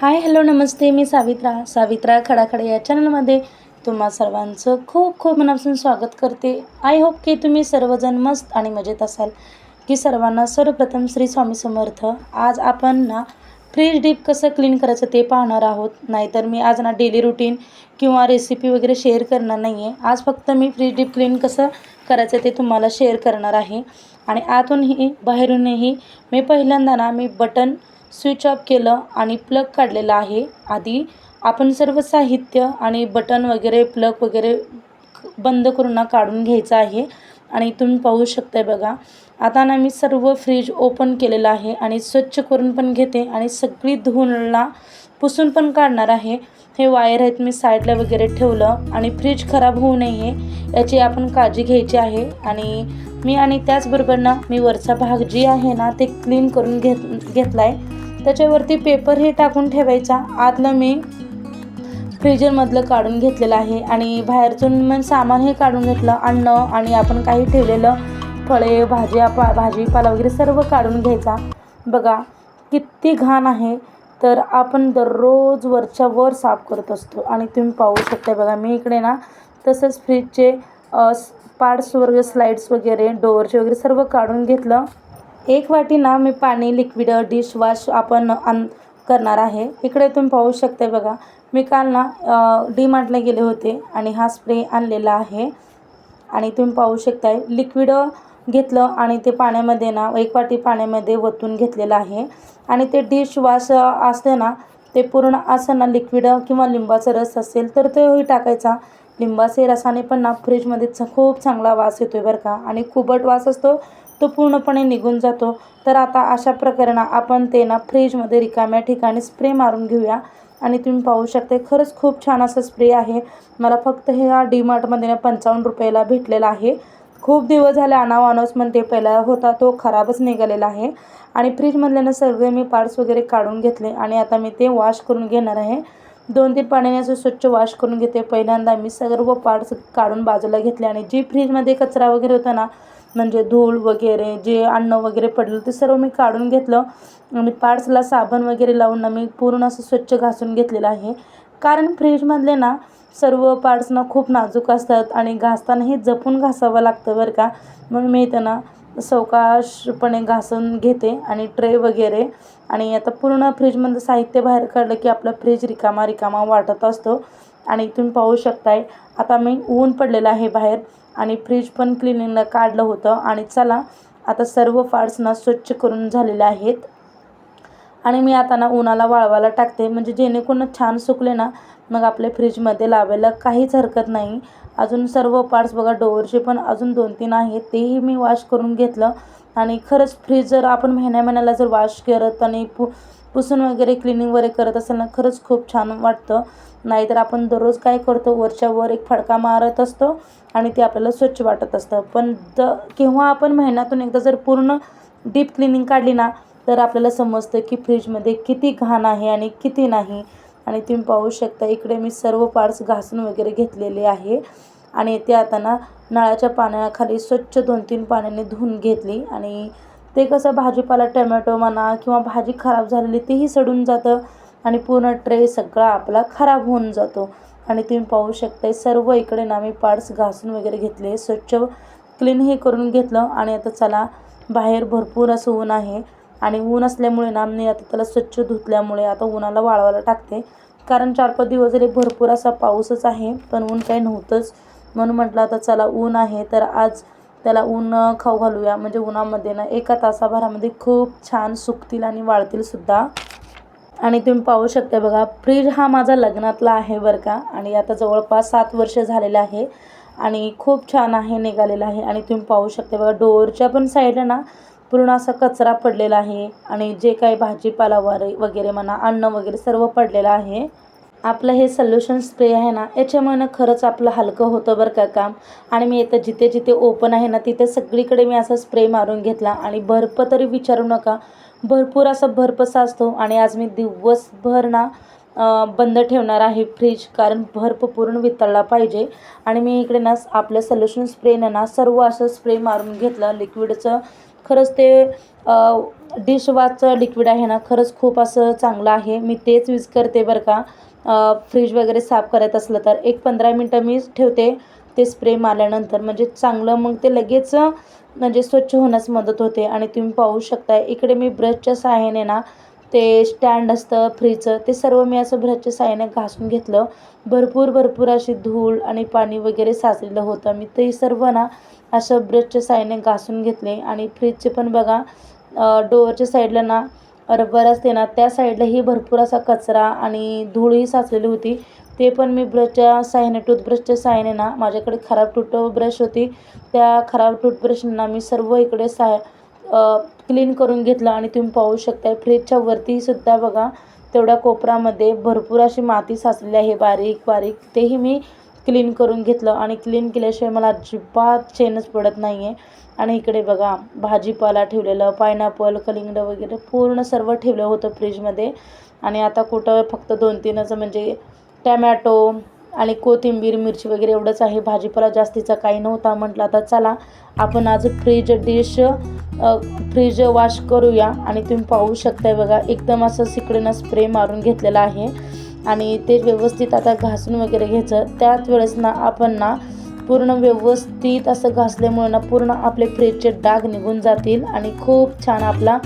Hi hello नमस्ते मी सावित्रा. सावित्रा खडाखडे या चॅनलमध्ये तुम्हा सर्वांचं खूप खूप मनापासून स्वागत करते. आय होप की तुम्ही सर्वजण मस्त आणि मजेत असाल. की सर्वांना सर्वप्रथम श्री स्वामी समर्थ. आज आपण ना फ्रीज डीप कसं क्लीन करायचं ते पाहणार आहोत. नाहीतर मी आज ना डेली रुटीन किंवा रेसिपी वगैरे शेअर करणार नाही आहे आज फक्त मी फ्रीज डीप क्लीन कसं करायचं ते तुम्हाला शेअर करणार आहे. आणि आतूनही बाहेरूनही मी पहिल्यांदा ना मी बटन स्विच ऑफ केलं आणि प्लग काढलेला आहे. आधी आपण सर्व साहित्य आणि बटन वगैरे प्लग वगैरे बंद करून ना काढून घ्यायचं आहे. आणि तुम्ही पाहू शकताय बघा. आता ना मी सर्व फ्रीज ओपन केलेलं आहे आणि स्वच्छ करून पण घेते आणि सगळी धुवूनला पुसून पण काढणार आहे. हे वायर आहेत मी साईडला वगैरे ठेवलं आणि फ्रीज खराब होऊ नये याची आपण काळजी घ्यायची आहे. आणि मी आणि त्याचबरोबर ना मी वरचा भाग जी आहे ना ते क्लीन करून घेत घेतला आहे त्याच्यावरती पेपर हे टाकून ठेवायचा. आतलं मी फ्रीजरमधलं काढून घेतलेलं आहे. आणि बाहेरतून मग सामान हे काढून घेतलं. अन्न आणि आपण काही ठेवलेलं फळे भाज्या पा भाजीपाला वगैरे सर्व काढून घ्यायचा. बघा किती घाण आहे. तर आपण दररोज वरच्या वर साफ करत असतो. आणि तुम्ही पाहू शकता बघा मी इकडे ना तसंच फ्रीजचे पार्ट्स वगैरे स्लाईड्स वगैरे डोअरचे वगैरे सर्व काढून घेतलं. एक वाटी ना मी पाणी लिक्विड डिशवॉश आपण आण करणार आहे. इकडे तुम्ही पाहू शकते बघा. मी काल ना डी मार्टला गेले होते आणि हा स्प्रे आणलेला आहे. आणि तुम्ही पाहू शकताय लिक्विड घेतलं आणि ते पाण्यामध्ये ना एक वाटी पाण्यामध्ये ओतून घेतलेलं आहे. आणि ते डिश वॉश असते ना ते पूर्ण असं ना लिक्विड किंवा लिंबाचा रस असेल तर तोही टाकायचा. लिंबाचे रसाने पण ना फ्रीजमध्ये खूप चांगला वास येतो आहे बरं का. आणि खूपट वास असतो. तो पूर्णपणे निघून जातो. तर आता अशा प्रकारे आपण ते ना फ्रीजमध्ये रिकाम्या ठिकाणी स्प्रे मारून घेऊया. आणि तुम्ही पाहू शकते खरंच खूप छान असं स्प्रे आहे. मला फक्त हे हा डीमार्टमध्ये ना पंचावन्न रुपयाला भेटलेला आहे. खूप दिवस झाले आणाव आणावच म्हणते पहिला होता तो खराबच निघालेला आहे. आणि फ्रीजमधले ना सर्व मी पार्ट्स वगैरे काढून घेतले आणि आता मी ते वॉश करून घेणार आहे. दोन तीन पाण्याने असं स्वच्छ वॉश करून घेते. पहिल्यांदा मी सर्व पार्ट्स काढून बाजूला घेतले आणि जी फ्रीजमध्ये कचरा वगैरे होता ना म्हणजे धूळ वगैरे जे अन्न वगैरे पडलं ते सर्व मी काढून घेतलं. आणि पार्ट्सला साबण वगैरे लावून ना मी पूर्ण असं स्वच्छ घासून घेतलेलं आहे. कारण फ्रीजमधले ना सर्व पार्ट्सना खूप नाजूक असतात आणि घासतानाही जपून घासावं लागतं बरं का. म्हणून मी त्यांना सवकाशपणे घासून घेते आणि ट्रे वगैरे. आणि आता पूर्ण फ्रीजमधलं साहित्य बाहेर काढलं की आपला फ्रीज रिकामा रिकामा वाटत असतो. आणि तुम्ही पाहू शकताय आता मी ऊन पडलेलं आहे बाहेर. आणि फ्रीज पण क्लिनिंगला काढलं होतं. आणि चला आता सर्व फाड्सना स्वच्छ करून झालेले आहेत. आणि मी आता ना उन्हाला वाळवायला टाकते. म्हणजे जेणेकरून छान सुकले ना मग आपल्या फ्रीजमध्ये लावायला काहीच हरकत नाही. अजून सर्व पार्ट्स बघा डोअरचे पण अजून दोन तीन आहेत. तेही मी वॉश करून घेतलं. आणि खरंच फ्रीज जर आपण महिन्या महिन्याला जर वॉश करत आणि पु पुसून वगैरे क्लिनिंग वगैरे करत असेल ना खरंच खूप छान वाटतं. नाहीतर आपण दररोज काय करतो वरच्या वर एक फडका मारत असतो आणि ते आपल्याला स्वच्छ वाटत असतं. पण द केव्हा आपण महिन्यातून एकदा जर पूर्ण डीप क्लिनिंग काढली ना तर आपल्याला समजतं की फ्रीजमध्ये किती घाण आहे आणि किती नाही. आणि तुम्ही पाहू शकता इकडे मी सर्व पार्ट्स घासून वगैरे घेतलेले आहे. आणि ते आता ना नळाच्या पाण्याखाली स्वच्छ दोन तीन पाण्याने धुवून घेतली आणि ते कसं भाजीपाला टमॅटो म्हणा किंवा भाजी खराब झालेली तेही सडून जातं आणि पूर्ण ट्रे सगळा आपला खराब होऊन जातो. आणि तुम्ही पाहू शकता सर्व इकडे ना मी पार्ट्स घासून वगैरे घेतले स्वच्छ क्लीनही करून घेतलं आणि आता चला बाहेर भरपूर असं ऊन आहे. आणि ऊन असल्यामुळे ना मी आता त्याला स्वच्छ धुतल्यामुळे आता उन्हाला वाळवायला टाकते. कारण चार पाच दिवस जरी भरपूर असा पाऊसच आहे पण ऊन काही नव्हतंच. म्हणून म्हटलं आता चला ऊन आहे तर आज त्याला ऊन खाऊ घालूया. म्हणजे उन्हामध्ये ना एका तासाभरामध्ये खूप छान सुकतील आणि वाळतील सुद्धा. आणि तुम्ही पाहू शकता बघा फ्रीज हा माझा लग्नातला आहे बरं का. आणि आता जवळपास सात वर्ष झालेलं आहे. आणि खूप छान आहे निघालेला आहे. आणि तुम्ही पाहू शकता बघा डोअरच्या पण साईडला ना पूर्ण असा कचरा पडलेला आहे. आणि जे काही भाजीपाला वगैरे म्हणा अन्न वगैरे सर्व पडलेलं आहे. आपलं हे सल्युशन स्प्रे आहे ना याच्यामुळे खरंच आपलं हलकं होतं बरं का काम. आणि मी इथं जिथे जिथे ओपन आहे ना तिथे सगळीकडे मी असा स्प्रे मारून घेतला. आणि बर्फ तरी विचारू नका. भरपूर असा बर्फ असतो आणि आज मी दिवसभर ना बंद ठेवणार आहे फ्रीज कारण बर्फ पूर्ण वितळला पाहिजे. आणि मी इकडे ना आपलं सोल्युशन स्प्रेनं ना सर्व असं स्प्रे मारून घेतलं. लिक्विडचं खरंच ते डिशवॉशचं लिक्विड आहे ना खरंच खूप असं चांगलं आहे. मी तेच यूज करते बरं का. फ्रीज वगैरे साफ करायचं असलं तर. एक पंधरा मिनटं मी ठेवते ते स्प्रे मारल्यानंतर. म्हणजे चांगलं मग ते लगेच म्हणजे स्वच्छ होण्यास मदत होते. आणि तुम्ही पाहू शकता इकडे मी ब्रशच्या सहाय्याने ना ते स्टँड असतं फ्रीजचं ते सर्व मी असं ब्रशच्या सहाय्याने घासून घेतलं. भरपूर भरपूर अशी धूळ आणि पाणी वगैरे साचलेलं होतं. मी ते सर्व ना असं ब्रशच्या साह्याने घासून घेतले. आणि फ्रीजचे पण बघा डोअरच्या साईडला ना रबर असते ना त्या साईडलाही भरपूर असा कचरा आणि धूळही साचलेली होती. ते पण मी ब्रशच्या साह्याने टूथब्रशच्या साह्याने ना माझ्याकडे खराब टूथब्रश होती. त्या खराब टूथब्रशना मी सर्व इकडे साय क्लीन करून घेतलं आणि तुम्ही पाहू शकता फ्रीजच्या वरती सुद्धा बघा तेवढ्या कोपऱ्यामध्ये भरपूर अशी माती साचलेली आहे बारीक बारीक. तेही मी क्लीन करून घेतलं आणि क्लीन केल्याशिवाय मला अजिबात चेनच पडत नाही आहे आणि इकडे बघा भाजीपाला ठेवलेलं पायनॅपल कलिंगडं वगैरे पूर्ण सर्व ठेवलं होतं फ्रीजमध्ये आणि आता कुठं फक्त दोन तीनच म्हणजे टॅमॅटो आणि कोथिंबीर मिरची वगैरे एवढंच आहे. भाजीपाला जास्तीचा काही नव्हता. म्हटलं आता चला आपण आज फ्रीज डिश फ्रीज वॉश करूया. आणि तुम्ही पाहू शकताय बघा एकदम असं सिकडीनं स्प्रे मारून घेतलेला आहे. आणि ते व्यवस्थित आता घासून वगैरे घ्यायचं. त्याच वेळेस ना आपण ना पूर्ण व्यवस्थित असं घासल्यामुळे ना पूर्ण आपले फ्रीजचे डाग निघून जातील. आणि खूप छान आपला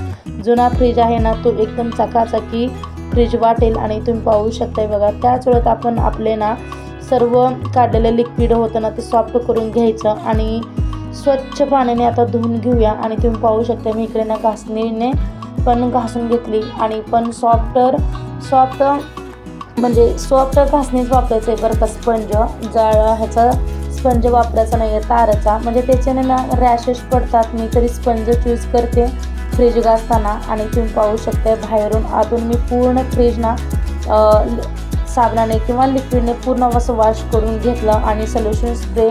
जुना फ्रीज आहे ना तो एकदम चकाचकी फ्रीज वाटेल आणि तुम्ही पाहू शकताय बघा. त्याच वेळेत आपण आपले ना सर्व काढलेलं लिक्विड होतं ना ते सॉफ्ट करून घ्यायचं आणि स्वच्छ पाण्याने आता धुवून घेऊया. आणि तुम्ही पाहू शकता मी इकडे ना घासणीने पण घासून घेतली. आणि पण सॉफ्टर सॉफ्ट म्हणजे सॉफ्ट घासणीच वापरायचं आहे बरं का स्पंज जाळ ह्याचा स्पंज वापरायचा नाही आहे ताराचा. म्हणजे त्याच्याने ना रॅशेस पडतात. मी तरी स्पंज यूज करते. फ्रीज घासताना आणि तुम्ही पाहू शकता बाहेरून आतून मी पूर्ण फ्रीज ना साबणाने किंवा लिक्विडने पूर्ण असं वॉश करून घेतलं आणि सोल्युशन स्प्रे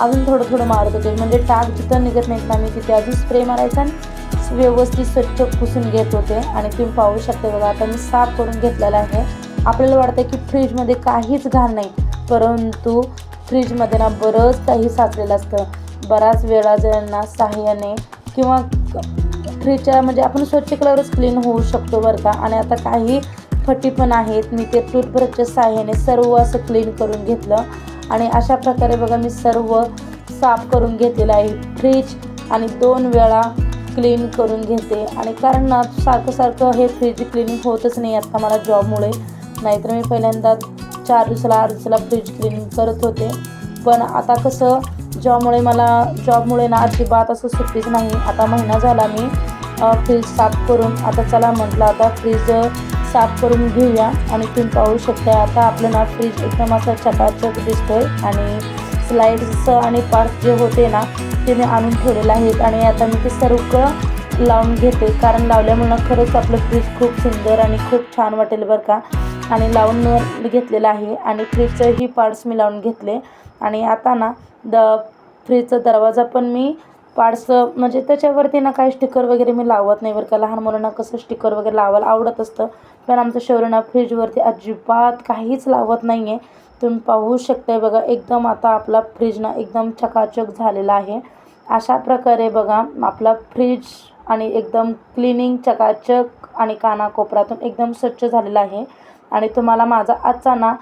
अजून थोडं थोडं मारत होते. म्हणजे टाक जिथं निघत नाहीत ना मी तिथे अजून स्प्रे मारायचा आणि व्यवस्थित स्वच्छ पुसून घेत होते. आणि तुम्ही पाहू शकते बघा आता मी साफ करून घेतलेला आहे. आपल्याला वाटतं की फ्रीजमध्ये काहीच घाण नाही परंतु फ्रीजमध्ये ना बरंच काही साचलेलं असतं. बराच वेळा जणांना साह्याने किंवा फ्रीजच्या म्हणजे आपण स्वच्छ केल्यावरच क्लीन होऊ शकतो बरं का. आणि आता काही फटी पण आहेत. मी ते टूथब्रशच्या साह्याने सर्व असं क्लीन करून घेतलं. आणि अशा प्रकारे बघा मी सर्व साफ करून घेतलेलं आहे. फ्रीज आणि दोन वेळा क्लीन करून घेते. आणि कारण ना सारखं सारखं हे फ्रीज क्लिनिंग होतच नाही आता मला जॉबमुळे नाहीतर मी पहिल्यांदा चार दिवसाला आठ दिवसाला फ्रीज क्लिनिंग करत होते. पण आता कसं जॉबमुळे मला जॉबमुळे ना अजिबात असं सुट्टीच नाही. आता महिना झाला मी फ्रीज साफ करून आता चला म्हटलं आता फ्रीज साफ करून घेऊया आणि तुम्ही पाहू शकता आता आपलं ना फ्रीज एकदम असं चकाचक दिसतोय आणि स्लाईड्स आणि पार्क जे होते ना ते मी आणून ठेवलेले आहेत आणि आता मी ते सर्व लावून घेते. कारण लावल्यामुळं खरंच आपलं फ्रीज खूप सुंदर आणि खूप छान वाटेल बरं का. आणि लावून घेतलेलं आहे आणि फ्रीजचंही पार्ट्स मी लावून घेतले. आणि आता ना द फ्रीजचा दरवाजा पण मी पाडसं म्हणजे त्याच्यावरती ना काही स्टिकर वगैरे मी लावत नाही बरं का. लहान मुलांना कसं स्टिकर वगैरे लावायला आवडत असतं. पण आमचं शौर्यना फ्रीजवरती अजिबात काहीच लावत नाही आहे तुम्ही पाहू शकताय बघा एकदम आता आपला फ्रीज ना एकदम चकाचक झालेला आहे. अशा प्रकारे बघा आपला फ्रीज आणि एकदम क्लिनिंग चकाचक आणि कानाकोपऱ्यातून एकदम स्वच्छ झालेला आहे. आणि तुम्हाला माझा आजचा ना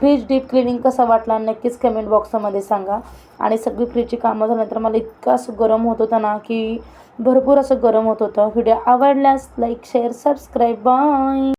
फ्रीज डीप क्लिनिंग कसा वाटला नक्कीच कमेंट बॉक्समध्ये सांगा. आणि सगळी फ्रीजची कामं झाल्यानंतर मला इतकं असं गरम होत होतं ना की भरपूर असं गरम होत होतं. व्हिडिओ आवडल्यास लाईक शेअर सबस्क्राईब बाय